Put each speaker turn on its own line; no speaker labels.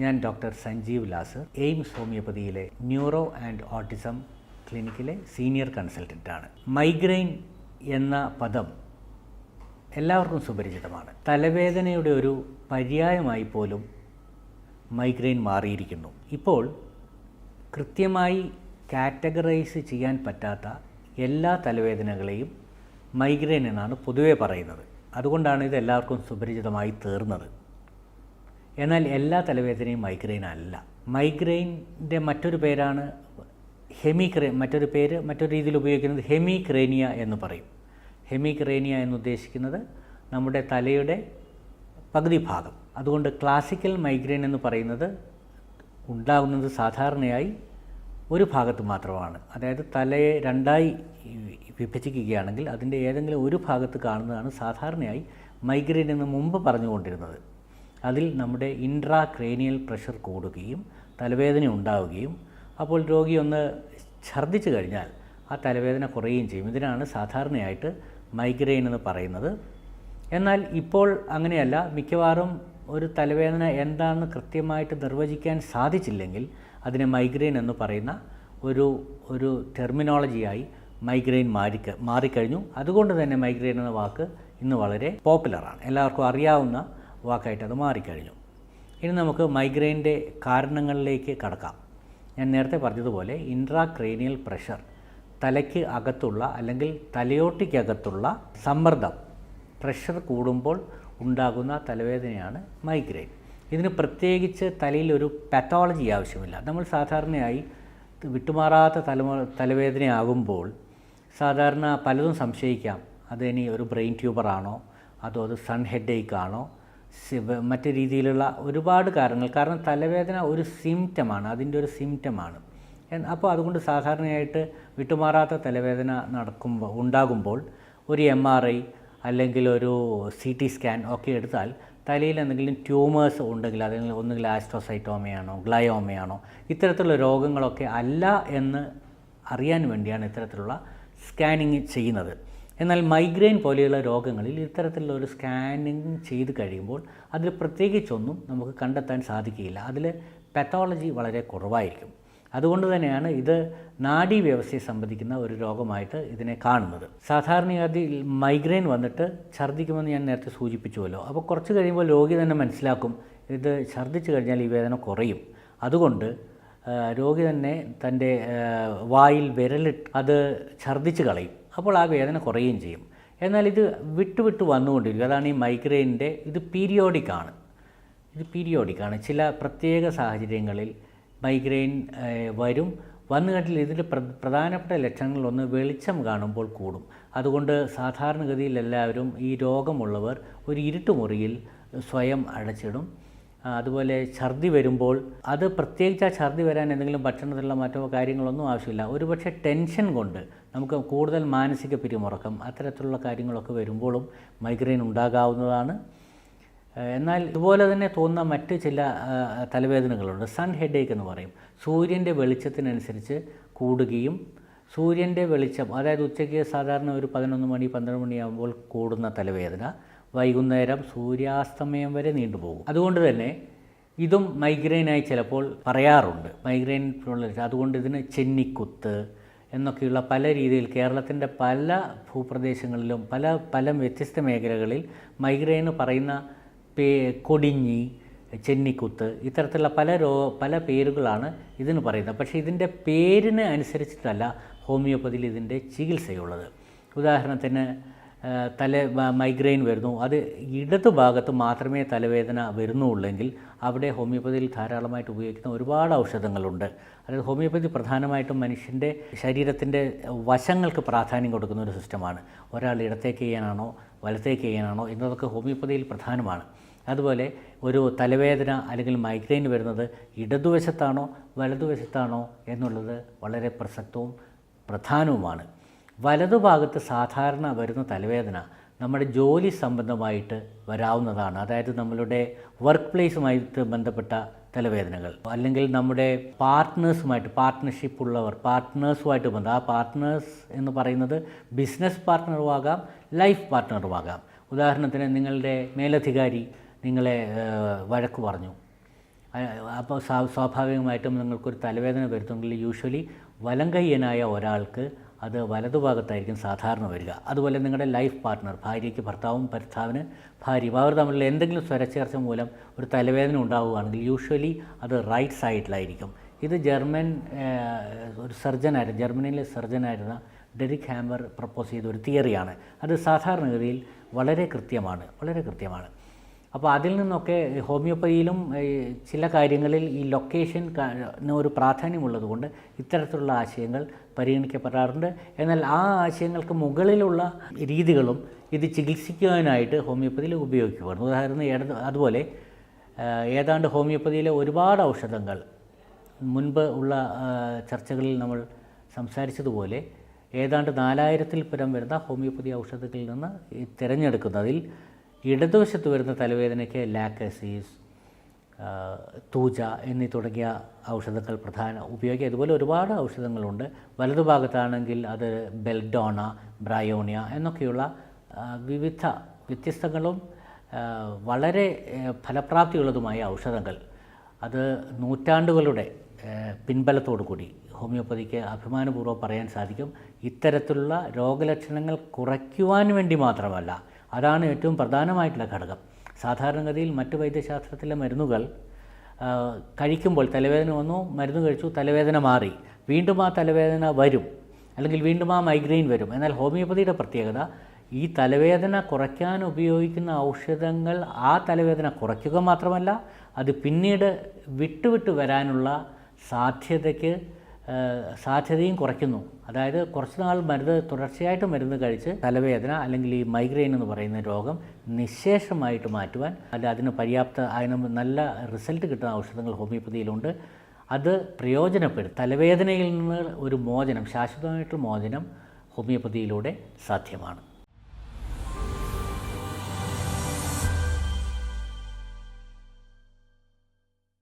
ഞാൻ ഡോക്ടർ സഞ്ജീവ് ലാസ് എയിംസ് ഹോമിയോപ്പതിയിലെ ന്യൂറോ ആൻഡ് ഓട്ടിസം ക്ലിനിക്കിലെ സീനിയർ കൺസൾട്ടന്റാണ് മൈഗ്രെയിൻ എന്ന പദം എല്ലാവർക്കും സുപരിചിതമാണ്. തലവേദനയുടെ ഒരു പര്യായമായി പോലും മൈഗ്രെയിൻ മാറിയിരിക്കുന്നു. ഇപ്പോൾ കൃത്യമായി കാറ്റഗറൈസ് ചെയ്യാൻ പറ്റാത്ത എല്ലാ തലവേദനകളെയും മൈഗ്രെയിൻ എന്നാണ് പൊതുവേ പറയുന്നത്. അതുകൊണ്ടാണ് ഇത് എല്ലാവർക്കും സുപരിചിതമായി തീർന്നത്. എന്നാൽ എല്ലാ തലവേദനയും മൈഗ്രെയിൻ അല്ല. മൈഗ്രെയിന്റെ മറ്റൊരു പേരാണ് ഹെമിക്രേ മറ്റൊരു പേര് മറ്റൊരു രീതിയിൽ ഉപയോഗിക്കുന്നത് ഹെമിക്രേനിയ എന്ന് പറയും. ഹെമിക്രേനിയ എന്ന് ഉദ്ദേശിക്കുന്നത് നമ്മുടെ തലയുടെ പകുതി ഭാഗം അതുകൊണ്ട് ക്ലാസിക്കൽ മൈഗ്രെയിൻ എന്ന് പറയുന്നത് ഉണ്ടാകുന്നത് സാധാരണയായി ഒരു ഭാഗത്ത് മാത്രമാണ്. അതായത് തലയെ രണ്ടായി വിഭജിക്കുകയാണെങ്കിൽ അതിന്റെ ഏതെങ്കിലും ഒരു ഭാഗത്ത് കാണുന്നതാണ് സാധാരണയായി മൈഗ്രെയിൻ എന്ന് മുമ്പ് പറഞ്ഞുകൊണ്ടിരുന്നത്. അതിൽ നമ്മുടെ ഇൻട്രാ ക്രേനിയൽ പ്രഷർ കൂടുകയും തലവേദന ഉണ്ടാവുകയും അപ്പോൾ രോഗി ഒന്ന് ഛർദ്ദിച്ചു കഴിഞ്ഞാൽ ആ തലവേദന കുറയുകയും ചെയ്യും. ഇതിനാണ് സാധാരണയായിട്ട് മൈഗ്രെയിൻ എന്ന് പറയുന്നത്. എന്നാൽ ഇപ്പോൾ അങ്ങനെയല്ല. മിക്കവാറും ഒരു തലവേദന എന്താണെന്ന് കൃത്യമായിട്ട് നിർവചിക്കാൻ സാധിച്ചില്ലെങ്കിൽ അതിനെ മൈഗ്രെയിൻ എന്ന് പറയുന്ന ഒരു ഒരു ടെർമിനോളജിയായി മൈഗ്രെയിൻ മാറി മാറിക്കഴിഞ്ഞു. അതുകൊണ്ട് തന്നെ മൈഗ്രെയിൻ എന്ന വാക്ക് ഇന്ന് വളരെ പോപ്പുലറാണ് എല്ലാവർക്കും അറിയാവുന്ന വാക്കായിട്ട് അത് മാറിക്കഴിഞ്ഞു. ഇനി നമുക്ക് മൈഗ്രെയിന്റെ കാരണങ്ങളിലേക്ക് കടക്കാം. ഞാൻ നേരത്തെ പറഞ്ഞതുപോലെ ഇൻട്രാക്രേനിയൽ പ്രഷർ തലയ്ക്ക് അകത്തുള്ള അല്ലെങ്കിൽ തലയോട്ടിക്കകത്തുള്ള സമ്മർദ്ദം പ്രഷർ കൂടുമ്പോൾ ഉണ്ടാകുന്ന തലവേദനയാണ് മൈഗ്രെയിൻ ഇതിന് പ്രത്യേകിച്ച് തലയിൽ ഒരു പാത്തോളജി ആവശ്യമില്ല. നമ്മൾ സാധാരണയായി വിട്ടുമാറാത്ത തലമ തലവേദനയാകുമ്പോൾ സാധാരണ പലതും സംശയിക്കാം. അത് ഇനി ഒരു ബ്രെയിൻ ട്യൂബറാണോ? അതോ അത് സൺ ഹെഡേക്ക് ആണോ മറ്റു രീതിയിലുള്ള ഒരുപാട് കാരണങ്ങൾ. കാരണം തലവേദന ഒരു സിംറ്റമാണ് അതിന്റെ ഒരു സിംറ്റമാണ് അപ്പോൾ അതുകൊണ്ട് സാധാരണയായിട്ട് വിട്ടുമാറാത്ത തലവേദന നടക്കുമ്പോൾ ഉണ്ടാകുമ്പോൾ ഒരു എം ആർ ഐ അല്ലെങ്കിൽ ഒരു സി ടി സ്കാൻ ഒക്കെ എടുത്താൽ തലയിൽ എന്തെങ്കിലും ട്യൂമേഴ്സ് ഉണ്ടെങ്കിൽ അല്ലെങ്കിൽ ഒന്നുകിൽ ആസ്ട്രോസൈറ്റോമയാണോ ഗ്ലയോമയാണോ ഇത്തരത്തിലുള്ള രോഗങ്ങളൊക്കെ അല്ല എന്ന് അറിയാൻ വേണ്ടിയാണ് ഇത്തരത്തിലുള്ള സ്കാനിങ് ചെയ്യുന്നത്. എന്നാൽ മൈഗ്രെയിൻ പോലെയുള്ള രോഗങ്ങളിൽ ഇത്തരത്തിലുള്ള ഒരു സ്കാനിങ് ചെയ്ത് കഴിയുമ്പോൾ അതിൽ പ്രത്യേകിച്ചൊന്നും നമുക്ക് കണ്ടെത്താൻ സാധിക്കുകയില്ല. അതിൽ പാത്തോളജി വളരെ കുറവായിരിക്കും. അതുകൊണ്ട് തന്നെയാണ് ഇത് നാഡീ വ്യവസ്ഥയെ സംബന്ധിക്കുന്ന ഒരു രോഗമായിട്ട് ഇതിനെ കാണുന്നത്. സാധാരണഗതിയിൽ മൈഗ്രെയിൻ വന്നിട്ട് ഛർദ്ദിക്കുമെന്ന് ഞാൻ നേരത്തെ സൂചിപ്പിച്ചുവല്ലോ. അപ്പോൾ കുറച്ച് കഴിയുമ്പോൾ രോഗി തന്നെ മനസ്സിലാക്കും ഇത് ഛർദ്ദിച്ചു കഴിഞ്ഞാൽ ഈ വേദന കുറയും. അതുകൊണ്ട് രോഗി തന്നെ തന്റെ വായിൽ വിരലിട്ട് അത് ഛർദ്ദിച്ച് കളയും. അപ്പോൾ ആ വേദന കുറയുകയും ചെയ്യും. എന്നാൽ ഇത് വിട്ടുവിട്ട് വന്നുകൊണ്ടിരിക്കും. അതാണ് ഈ മൈഗ്രെയിനിന്റെ ഇത് പീരിയോഡിക്കാണ്. ഇത് പീരിയോഡിക് ആണ് ചില പ്രത്യേക സാഹചര്യങ്ങളിൽ മൈഗ്രെയിൻ വരും. വന്നു കണ്ടിൽ ഇതിന്റെ പ്ര പ്രധാനപ്പെട്ട ലക്ഷണങ്ങളിലൊന്ന് വെളിച്ചം കാണുമ്പോൾ കൂടും. അതുകൊണ്ട് സാധാരണഗതിയിൽ എല്ലാവരും ഈ രോഗമുള്ളവർ ഒരു ഇരുട്ടുമുറിയിൽ സ്വയം അടച്ചിടും. അതുപോലെ ഛർദി വരുമ്പോൾ അത് പ്രത്യേകിച്ച് ആ ഛർദി വരാൻ എന്തെങ്കിലും ഭക്ഷണത്തിലുള്ള മറ്റോ കാര്യങ്ങളൊന്നും ആവശ്യമില്ല. ഒരുപക്ഷെ ടെൻഷൻ കൊണ്ട് നമുക്ക് കൂടുതൽ മാനസിക പിരിമുറക്കം അത്തരത്തിലുള്ള കാര്യങ്ങളൊക്കെ വരുമ്പോഴും മൈഗ്രെയിൻ ഉണ്ടാകാവുന്നതാണ്. എന്നാൽ ഇതുപോലെ തന്നെ തോന്നുന്ന മറ്റ് ചില തലവേദനകളുണ്ട്. സൺ ഹെഡേക്ക് എന്ന് പറയും. സൂര്യന്റെ വെളിച്ചത്തിനനുസരിച്ച് കൂടുകയും സൂര്യന്റെ വെളിച്ചം അതായത് ഉച്ചയ്ക്ക് സാധാരണ ഒരു പതിനൊന്ന് മണി പന്ത്രണ്ട് മണിയാകുമ്പോൾ കൂടുന്ന തലവേദന വൈകുന്നേരം സൂര്യാസ്തമയം വരെ നീണ്ടുപോകും. അതുകൊണ്ട് തന്നെ ഇതും മൈഗ്രെയിനായി ചിലപ്പോൾ പറയാറുണ്ട്. മൈഗ്രെയിൻ അതുകൊണ്ട് ഇതിന് ചെന്നിക്കുത്ത് എന്നൊക്കെയുള്ള പല രീതിയിൽ കേരളത്തിന്റെ പല ഭൂപ്രദേശങ്ങളിലും പല പല വ്യത്യസ്ത മേഖലകളിൽ മൈഗ്രെയിൻ പറയുന്ന പേ കൊടിഞ്ഞി ചെന്നിക്കുത്ത് ഇത്തരത്തിലുള്ള പല രോ പല പേരുകളാണ് ഇതിന് പറയുന്നത്. പക്ഷേ ഇതിന്റെ പേരിന് അനുസരിച്ചിട്ടല്ല ഹോമിയോപ്പതിയിൽ ഇതിന്റെ ചികിത്സയുള്ളത്. ഉദാഹരണത്തിന് തല മൈഗ്രെയിൻ വരുന്നു. അത് ഇടത് ഭാഗത്ത് മാത്രമേ തലവേദന വരുന്നുള്ളെങ്കിൽ അവിടെ ഹോമിയോപ്പതിയിൽ ധാരാളമായിട്ട് ഉപയോഗിക്കുന്ന ഒരുപാട് ഔഷധങ്ങളുണ്ട്. അതായത് ഹോമിയോപ്പതി പ്രധാനമായിട്ടും മനുഷ്യന്റെ ശരീരത്തിന്റെ വശങ്ങൾക്ക് പ്രാധാന്യം കൊടുക്കുന്ന ഒരു സിസ്റ്റമാണ്. ഒരാൾ ഇടത്തേക്ക് ചെയ്യാനാണോ വലത്തേക്ക് ചെയ്യാനാണോ എന്നതൊക്കെ ഹോമിയോപ്പതിയിൽ പ്രധാനമാണ്. അതുപോലെ ഒരു തലവേദന അല്ലെങ്കിൽ മൈഗ്രെയിൻ വരുന്നത് ഇടതുവശത്താണോ വലതുവശത്താണോ എന്നുള്ളത് വളരെ പ്രസക്തവും പ്രധാനവുമാണ്. വലതുഭാഗത്ത് സാധാരണ വരുന്ന തലവേദന നമ്മുടെ ജോലി സംബന്ധമായിട്ട് വരാവുന്നതാണ്. അതായത് നമ്മളുടെ വർക്ക് പ്ലേസുമായിട്ട് ബന്ധപ്പെട്ട തലവേദനകൾ. അല്ലെങ്കിൽ നമ്മുടെ പാർട്ട്നേഴ്സുമായിട്ട് പാർട്ട്ണർഷിപ്പ് ഉള്ളവർ പാർട്ട്നേഴ്സുമായിട്ട് ബന്ധം. ആ പാർട്ട്നേഴ്സ് എന്ന് പറയുന്നത് ബിസിനസ് പാർട്ട്ണറും ആകാം ലൈഫ് പാർട്ട്ണറും ആകാം. ഉദാഹരണത്തിന് നിങ്ങളുടെ മേലധികാരി നിങ്ങളെ വഴക്ക് പറഞ്ഞു. അപ്പോൾ സ്വാഭാവികമായിട്ടും നിങ്ങൾക്കൊരു തലവേദന വരുത്തുമെങ്കിൽ യൂഷ്വലി വലങ്കയ്യനായ ഒരാൾക്ക് അത് വലതുഭാഗത്തായിരിക്കും സാധാരണ വരിക. അതുപോലെ നിങ്ങളുടെ ലൈഫ് പാർട്ട്ണർ ഭാര്യയ്ക്ക് ഭർത്താവും ഭർത്താവിന് ഭാര്യയും അവർ തമ്മിലുള്ള എന്തെങ്കിലും സ്വരച്ചേർച്ച മൂലം ഒരു തലവേദന ഉണ്ടാവുകയാണെങ്കിൽ യൂഷ്വലി അത് റൈറ്റ് സൈഡിലായിരിക്കും ഇത് ജർമ്മൻ ഒരു സർജനായിരുന്നു ജർമ്മനിയിലെ സർജനായിരുന്ന ഡെറിക് ഹാമർ പ്രപ്പോസ് ചെയ്ത ഒരു തിയറിയാണ് അത് സാധാരണഗതിയിൽ വളരെ കൃത്യമാണ് വളരെ കൃത്യമാണ്. അപ്പോൾ അതിൽ നിന്നൊക്കെ ഹോമിയോപ്പതിയിലും ചില കാര്യങ്ങളിൽ ഈ ലൊക്കേഷൻ ഒരു പ്രാധാന്യമുള്ളതുകൊണ്ട് ഇത്തരത്തിലുള്ള ആശയങ്ങൾ പരിഗണിക്കപ്പെടാറുണ്ട്. എന്നാൽ ആ ആശയങ്ങൾക്ക് മുകളിലുള്ള രീതികളും ഇത് ചികിത്സിക്കുവാനായിട്ട് ഹോമിയോപ്പതിയിൽ ഉപയോഗിക്കുകയാണ് ഉദാഹരണം ഏത- അതുപോലെ ഏതാണ്ട് ഹോമിയോപ്പതിയിലെ ഒരുപാട് ഔഷധങ്ങൾ മുൻപ് ഉള്ള ചർച്ചകളിൽ നമ്മൾ സംസാരിച്ചതുപോലെ ഏതാണ്ട് നാലായിരത്തിൽ പരം വരുന്ന ഹോമിയോപ്പതി ഔഷധങ്ങളിൽ നിന്ന് തിരഞ്ഞെടുക്കുന്നതിൽ ഇടതുവശത്ത് വരുന്ന തലവേദനയ്ക്ക് ലാക്കസീസ് തൂജ എന്നീ തുടങ്ങിയ ഔഷധങ്ങൾ പ്രധാന ഉപയോഗിക്കുക. ഇതുപോലെ ഒരുപാട് ഔഷധങ്ങളുണ്ട്. വലതുഭാഗത്താണെങ്കിൽ അത് ബെൽഡോണ ബ്രയോണിയ എന്നൊക്കെയുള്ള വിവിധ വ്യത്യസ്തങ്ങളും വളരെ ഫലപ്രാപ്തിയുള്ളതുമായ ഔഷധങ്ങൾ. അത് നൂറ്റാണ്ടുകളുടെ പിൻബലത്തോടു കൂടി ഹോമിയോപ്പതിക്ക് അഭിമാനപൂർവം പറയാൻ സാധിക്കും. ഇത്തരത്തിലുള്ള രോഗലക്ഷണങ്ങൾ കുറയ്ക്കുവാൻ വേണ്ടി മാത്രമല്ല അതാണ് ഏറ്റവും പ്രധാനമായിട്ടുള്ള ഘടകം. സാധാരണഗതിയിൽ മറ്റ് വൈദ്യശാസ്ത്രത്തിലെ മരുന്നുകൾ കഴിക്കുമ്പോൾ തലവേദന വന്നു മരുന്ന് കഴിച്ചു തലവേദന മാറി. വീണ്ടും ആ തലവേദന വരും. അല്ലെങ്കിൽ വീണ്ടും ആ മൈഗ്രെയിൻ വരും. എന്നാൽ ഹോമിയോപ്പതിയുടെ പ്രത്യേകത ഈ തലവേദന കുറയ്ക്കാൻ ഉപയോഗിക്കുന്ന ഔഷധങ്ങൾ ആ തലവേദന കുറയ്ക്കുക മാത്രമല്ല അത് പിന്നീട് വിട്ടുവിട്ട് വരാനുള്ള സാധ്യതയ്ക്ക് സാധ്യതയും കുറയ്ക്കുന്നു. അതായത് കുറച്ച് നാൾ മരുന്ന് തുടർച്ചയായിട്ട് മരുന്ന് കഴിച്ച് തലവേദന അല്ലെങ്കിൽ ഈ മൈഗ്രെയിൻ എന്ന് പറയുന്ന രോഗം നിശേഷമായിട്ട് മാറ്റുവാൻ അല്ല അതിന് പര്യാപ്ത അതിന് നല്ല റിസൾട്ട് കിട്ടുന്ന ഔഷധങ്ങൾ ഹോമിയോപ്പതിയിലുണ്ട്. അത് പ്രയോജനപ്പെടും. തലവേദനയിൽ നിന്ന് ഒരു മോചനം ശാശ്വതമായിട്ടുള്ള മോചനം ഹോമിയോപ്പതിയിലൂടെ സാധ്യമാണ്.